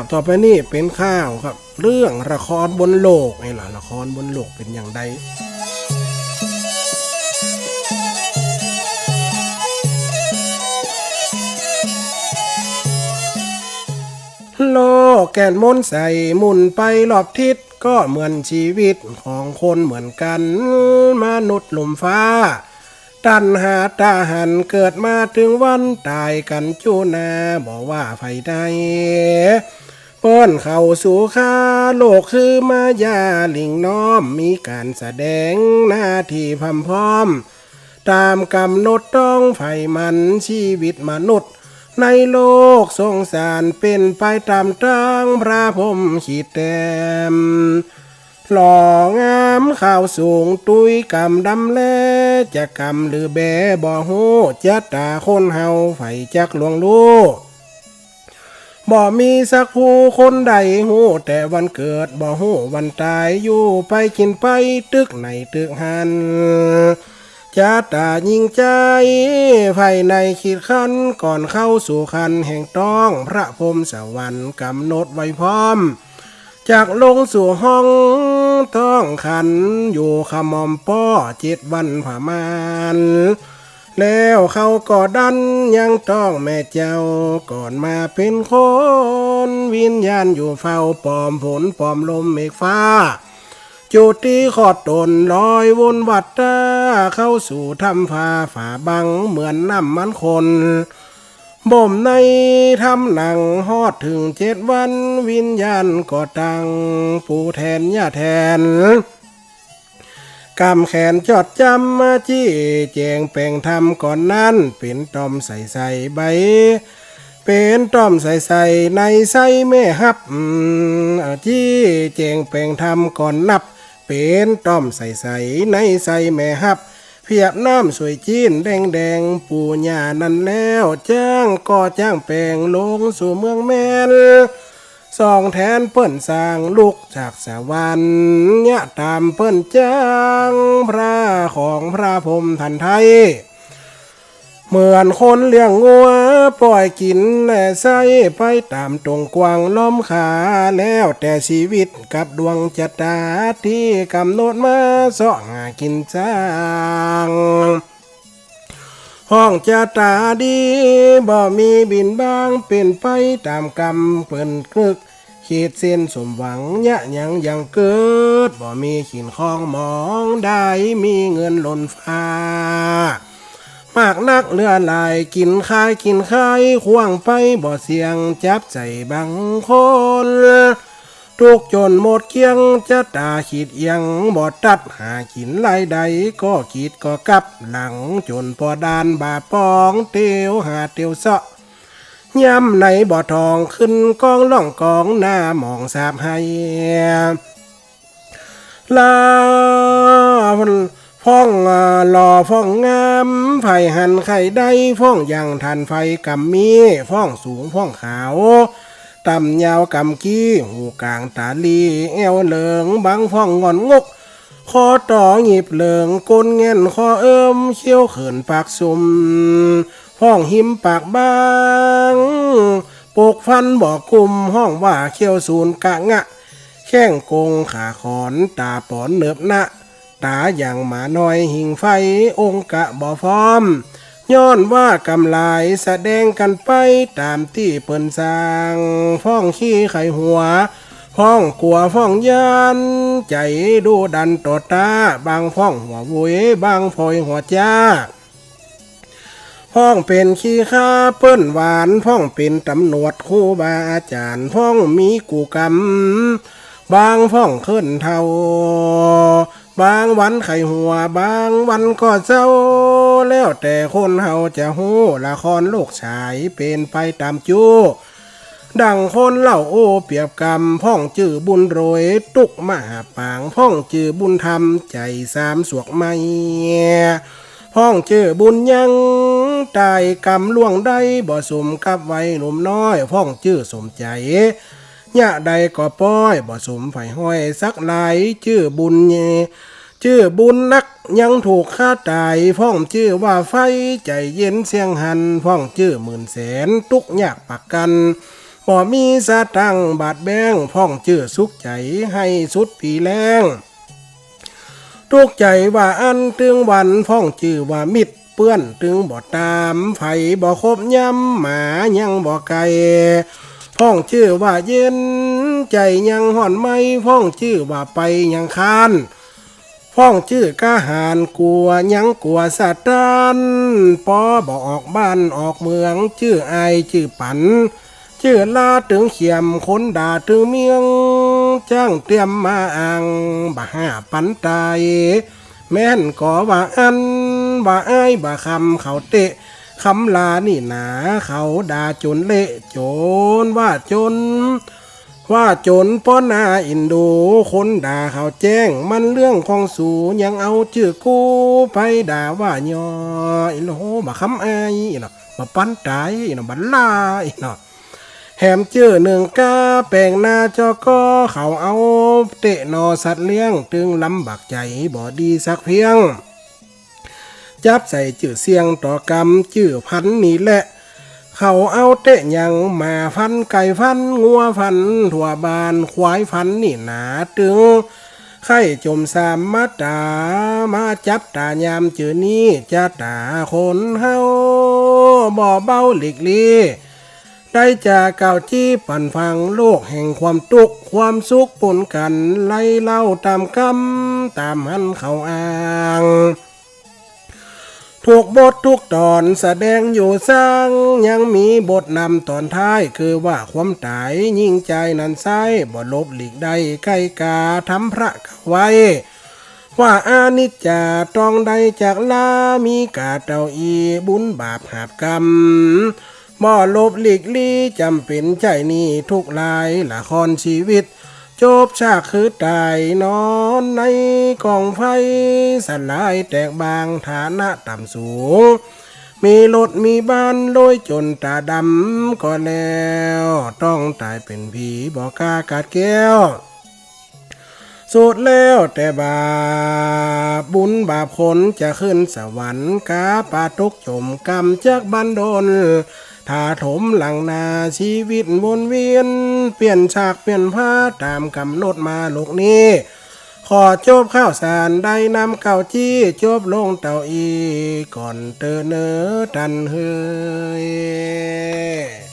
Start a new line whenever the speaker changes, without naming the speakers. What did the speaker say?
ครับต่อไปนี่เป็นข้าวครับ เรื่องละครบนโลกไอ้ล่ะละครบนโลกเป็นอย่างไรโลกแก่นมนใส่หมุนไปรอบทิศก็เหมือนชีวิตของคนเหมือนกันมนุษย์หลุมฟ้า ตันหาตาหันเกิดมาถึงวันตายกันจูนาบอกว่าไฟใด เปิ้นเข้าสู่คาโลกคือมายาลิงน้อมมีการแสดงหน้าที่พำพร้อม ตามกำหนดต้องไฟมันชีวิตมนุษย์ ในโลกสงสารเป็นไปตามตั้งพระพรหมขีดแต้มหล่องามข่าวสูงตุยกำดำแลจะกำหรือแบบ่หูจะตาคนเฮาไฟจักหลวงลูก บ่มีสักผู้คนใดหูแต่วันเกิดบ่หูวันตายอยู่ไปกินไปตึกไหนตึกหันจะตายิงใจไฟในขีดขันก่อนเข้าสู่คันแห่งต้องพระพรมสวรรค์กำหนดไว้พร้อม จากลงสู่ห้องต้องขันอยู่ขมอมป้อเจ็ดวันผ่ามาน แล้วเขาก็ดันยังต้องแม่เจ้าก่อนมาเป็นคนวิญญาณอยู่เฝ้าปลอมฝนปลอมลมเมฆฟ้าจุดที่ขอดตนลอยวนวัดตาเข้าสู่ถ้ำฟ้าฝ่าบังเหมือนน้ำมันคนบ่มในถ้ำหนังฮอดถึงเจ็ดวันวิญญาณก็ตังปูแทนย่าแทน กำแขนจอดจำมาจี้แจงแปลงทำก่อนนั้น เป็นตอมใส่ใส่ใบ เป็นต้อมใส่ใส่ในใส่แม่ฮับอาจี้แจงแปลงทำก่อนนับ เป็นต้อมใส่ใส่ในใส่แม่ฮับ เพียบน้ำสวยจีนแดงแดงปูหญ้านั่นแล้ว จ้างก็จ้างแปลงลงสู่เมืองแม่น สองแทนเปิ้นสร้างลูกจากสวรรค์เนี่ยตามเปิ้นจ้างพระของพระพรมทันไทย เหมือนคนเลี้ยงงัวปล่อยกินและใส่ไปตามตรงกวางล้อมขาแล้วแต่ชีวิตกับดวงชะตาที่กำหนดมาสาะหากินจ้าง ห้องจะตาดีบ่มีบินบางเป็นไปตามกรรมเปิ่นกึกขีดเส้นสมหวังยะยังยังเกิดบ่มีขินคองมองได้มีเงินหล่นฟ้ามากนักเลือลายกินคายกินคายควางไปบ่เสียงจับใจบางคน ทุกจนหมดเกียงจะตาขีดเอียงบ่ตัดหากินไรใดก็ขีดก็กลับหลังจนพอดานบาปองเตียวหาเตียวเสาะย่ำในบ่อทองขึ้นกองล่องกองหน้ามองสาบให้ลาฟ้องหล่อฟ้องงามไผ่หันไข่ได้ฟ้องอย่างทันไฟกำมีฟ้องสูงฟ้องขาว ต่ำยาวกำกี้หูกลางตาลีเอวเหลืองบางฟ้องงอนงกคอต่อหยิบเหลืองก้นเงินคอเอิมเขี้ยวเขินปากซุมห้องหิมปากบางปกฟันบอกกุมห้องว่าเขี้ยวศูนย์กะงะ แข้งกงขาขอนตาปอนเนิบหนะตาอย่างหมาน้อยหิงไฟองค์กะบ่พร้อม ย้อนว่ากำลายแสดงกันไปตามที่เปิ้นสร้างฟ้องขี้ไขหัวฟ้องกลัวฟ้องยาน ใจดูดันต่อตา บางฟ้องหัววุยบางพลอยหัวจ้าพ้องเป็นขี้ข้าเปิ้นหวานพ้องเป็นตำรวจครูบาอาจารย์พ้องมีกูกรรม บางพ้องขึ้นเท่า บางวันไข่หัว บางวันก็เศร้า แล้วแต่คนเฮาจะหู้ละครโลกฉายเป็นไปตามจู้ดังคนเล่าโอเปียบกรรมพ่องจื่อบุญโรย ตุกมหาปางพ่องจื่อบุญธรรม ใจสามสวกไม่พ้องเจอบุญยังตายกรรมล่วงได้บ่สมกับไว้หนุ่มน้อยพ้องชื่อสมใจ ยะใดก็ป้อยบ่สมไฟห้อยสักหลายชื่อบุญเยชื่อบุญนักยังถูกฆ่าตายพ้องชื่อว่าไฟใจเย็นเสียงหันพ้องชื่อหมื่นแสนตุกยากปักกันบ่มีสะตังบาดแบงพ่องจื้อสุขใจให้สุดปีแรงทุกใจว่าอันตึงวันพ่องจื้อว่ามิดเปื้อนตึงบ่ตามไผบ่ครบย้ำหมายังบ่ไกล พ่องชื่อว่าเย็น ใจยังห่อนไม่พ่องชื่อว่าไปยังคานพ้องชื่อกะหารกลัวยังกลัวสะตานปอบอกออกบ้านออกเมืองชื่อไอชื่อปัน ชื่อลาถึงเขียมคนด่าถึงเมียงจ้างเตรียมมาอ่างบ่ห้าปันตายแม่นก็ว่าอันว่าไอ้ายบ่คำเขาเตะ คำลานี่หนาเขาด่าจนเละจนว่าจน ว่าจนป้อนหนาอินโดคนด่าเขาแจ้ง มันเรื่องของสูยังเอาชื่อกูไปด่าว่ายออินโหมาคำอายอิเนาะมาปั้นตายอิเนาะบันลาอิเนาะแหมเจอหนึ่งกาแปลงหน้าจอก็เขาเอา เตะนอสัตว์เลี้ยง ตึงลำบักใจบ่ดีสักเพียง จับใส่จื่อเสียงต่อกรรมจื่อพันนี่แหละ เขาเอาเตะยังมาฟันไก่ฟันงัวฟันถั่วบานควายฟันนี่หนาตึงไข่จมสามมาตามาจับตายามเจอนี้จะตาคนเฮาบ่เบาหลีกลีได้จากเก่าที่ปั่นฟังโลกแห่งความตุกข์ความสุขปนกันไล่เล่าตามกรรมตามหันเขาอ้าง ทุกบททุกตอนแสดงอยู่สร้างยังมีบทนำตอนท้ายคือว่าความตายยิ่งใจนั้นไส้บ่ลบหลีกได้ใกล้กาทำพระกไว้ ว่าอานิจจาต้องได้จากลามีกาเตาอีบุญบาปหาบกรรมบ่ลบหลีกลี่จำเป็นใจนี่ทุกลายละครชีวิต จบฉากคือตายนอนในกองไฟสลายแตกบางฐานะต่ำสูง มีรถมีบ้านโดยจนตาดำก็แล้ว ต้องตายเป็นผีบอกกากาดแก้วสุดแล้วแต่บาปบุญบาปคนจะขึ้นสวรรค์กาปาทุกจมกรรมจากบันดล ถ้าถมหลังนาชีวิตวนเวียน เปลี่ยนฉากเปลี่ยนผ้าตามกำหนดมาโลกนี้ ขอจบข้าวสารได้นำเก่าจี้จบลงเต่าอี ก่อนเตอเนอตันเฮย